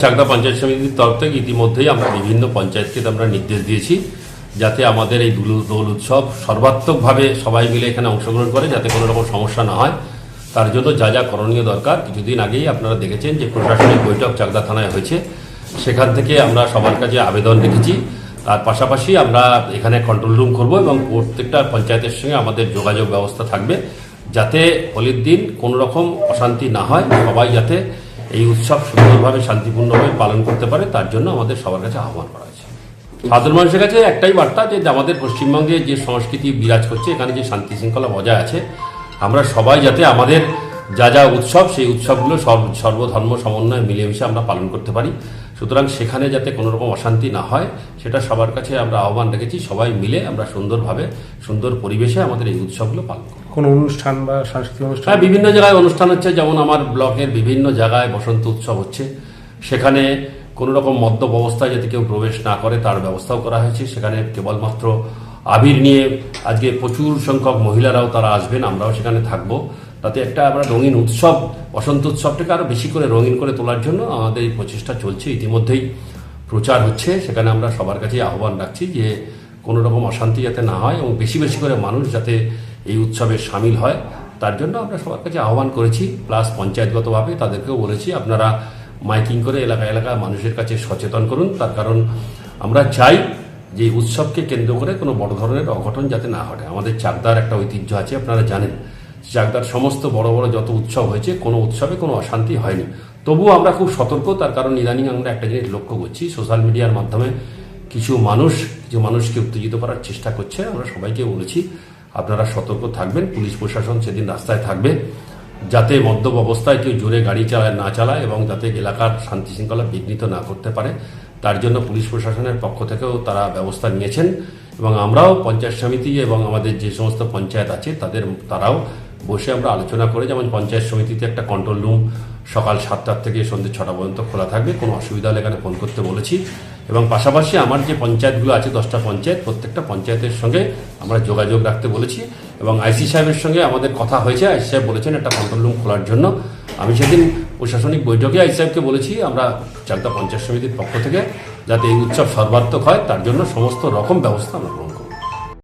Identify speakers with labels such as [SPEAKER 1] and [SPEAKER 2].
[SPEAKER 1] চাকদা পঞ্চায়েত সমিতির তরফ থেকে ইতিমধ্যেই আমরা বিভিন্ন পঞ্চায়েতকে আমরা নির্দেশ দিয়েছি যাতে আমাদের এই দুল উৎসব সর্বাত্মকভাবে সবাই মিলে এখানে অংশগ্রহণ করে, যাতে কোনো রকম সমস্যা না হয়। তার জন্য যা যা করণীয় দরকার, কিছুদিন আগেই আপনারা দেখেছেন যে প্রশাসনিক বৈঠক চাকদা থানায় হয়েছে। সেখান থেকে আমরা সবার কাছে আবেদন রেখেছি। তার পাশাপাশি আমরা এখানে কন্ট্রোল রুম করব এবং প্রত্যেকটা পঞ্চায়েতের সঙ্গে আমাদের যোগাযোগ ব্যবস্থা থাকবে, যাতে হোলির দিন কোনো রকম অশান্তি না হয়। সবাই যাতে এই উৎসব সুন্দরভাবে শান্তিপূর্ণভাবে পালন করতে পারে, তার জন্য আমাদের সবার কাছে আহ্বান করা হয়েছে। সাধারণ মানুষের কাছে একটাই বার্তা যে আমাদের পশ্চিমবঙ্গে যে সংস্কৃতি বিরাজ করছে, এখানে যে শান্তি শৃঙ্খলা বজায় আছে, আমরা সবাই যাতে আমাদের যা যা উৎসব সেই উৎসবগুলো সর্ব- সর্বধর্ম সমন্বয় মিলেমিশে আমরা পালন করতে পারি। সুতরাং সেখানে যাতে কোনো রকম অশান্তি না হয় সেটা সবার কাছে আমরা আহ্বান রেখেছি। সবাই মিলে আমরা সুন্দরভাবে সুন্দর পরিবেশে আমাদের এই উৎসবগুলো পালন করব।
[SPEAKER 2] কোনো অনুষ্ঠান বা সাংস্কৃতিক অনুষ্ঠান?
[SPEAKER 1] হ্যাঁ বিভিন্ন জায়গায় অনুষ্ঠান হচ্ছে। যেমন আমার ব্লকের বিভিন্ন জায়গায় বসন্ত উৎসব হচ্ছে। সেখানে কোনো রকম মদ্যপ অবস্থায় যাতে কেউ প্রবেশ না করে তার ব্যবস্থাও করা হয়েছে। সেখানে কেবলমাত্র আবির নিয়ে আজকে প্রচুর সংখ্যক মহিলারাও তারা আসবেন আমরাও সেখানে থাকব। তাতে একটা আমরা রঙিন উৎসব, বসন্ত উৎসবটাকে আরও বেশি করে রঙিন করে তোলার জন্য আমাদের এই প্রচেষ্টা চলছে। ইতিমধ্যেই প্রচার হচ্ছে, সেখানে আমরা সবার কাছে আহ্বান রাখছি যে কোনো রকম অশান্তি যাতে না হয় এবং বেশি বেশি করে মানুষ যাতে এই উৎসবে সামিল হয়, তার জন্য আমরা সবার কাছে আহ্বান করেছি। প্লাস পঞ্চায়েতগতভাবে তাদেরকেও বলেছি, আপনারা মাইকিং করে এলাকা এলাকা মানুষের কাছে সচেতন করুন। তার কারণ আমরা চাই যে উৎসবকে কেন্দ্র করে কোনো বড় ধরনের অঘটন যাতে না ঘটে। আমাদের চাকদার একটা ঐতিহ্য আছে, আপনারা জানেন। চাকদার সমস্ত বড় বড় যত উৎসব হয়েছে, কোনো উৎসবে কোনো অশান্তি হয়নি। তবুও আমরা খুব সতর্ক, তার কারণ ইদানিং আমরা একটা জিনিস লক্ষ্য করছি, সোশ্যাল মিডিয়ার মাধ্যমে কিছু মানুষ, কিছু মানুষকে উত্তেজিত করার চেষ্টা করছে, আমরা সবাইকে বলেছি, আপনারা সতর্ক থাকবেন, পুলিশ প্রশাসন সেদিন রাস্তায় থাকবে, যাতে মদ্যপ অবস্থায় কেউ জোরে গাড়ি চালায়, না চালায়, এবং যাতে এলাকার শান্তি শৃঙ্খলা বিঘ্নিত না করতে পারে। তার জন্য পুলিশ প্রশাসনের পক্ষ থেকেও তারা ব্যবস্থা নিয়েছেন, এবং আমরাও পঞ্চায়েত সমিতি এবং আমাদের যে সমস্ত পঞ্চায়েত আছে, তাদের, তারাও বসে আমরা আলোচনা করে, যেমন পঞ্চায়েত সমিতিতে একটা কন্ট্রোল রুম সকাল সাতটার থেকে সন্ধ্যে ছটা পর্যন্ত খোলা থাকবে, কোনো অসুবিধা হলে এখানে ফোন করতে বলেছি। এবং পাশাপাশি আমার যে পঞ্চায়েতগুলো আছে, দশটা পঞ্চায়েত, প্রত্যেকটা পঞ্চায়েতের সঙ্গে আমরা যোগাযোগ রাখতে বলেছি। এবং আইসি সাহেবের সঙ্গে আমাদের কথা হয়েছে, আইসি সাহেব বলেছেন একটা কন্ট্রোল রুম খোলার জন্য। আমি সেদিন প্রশাসনিক বৈঠকে আইসি সাহেবকে বলেছি, আমরা চারটা পঞ্চায়েত সমিতির পক্ষ থেকে যাতে এই উৎসব সর্বাত্মক হয়, তার জন্য সমস্ত রকম ব্যবস্থা আমরা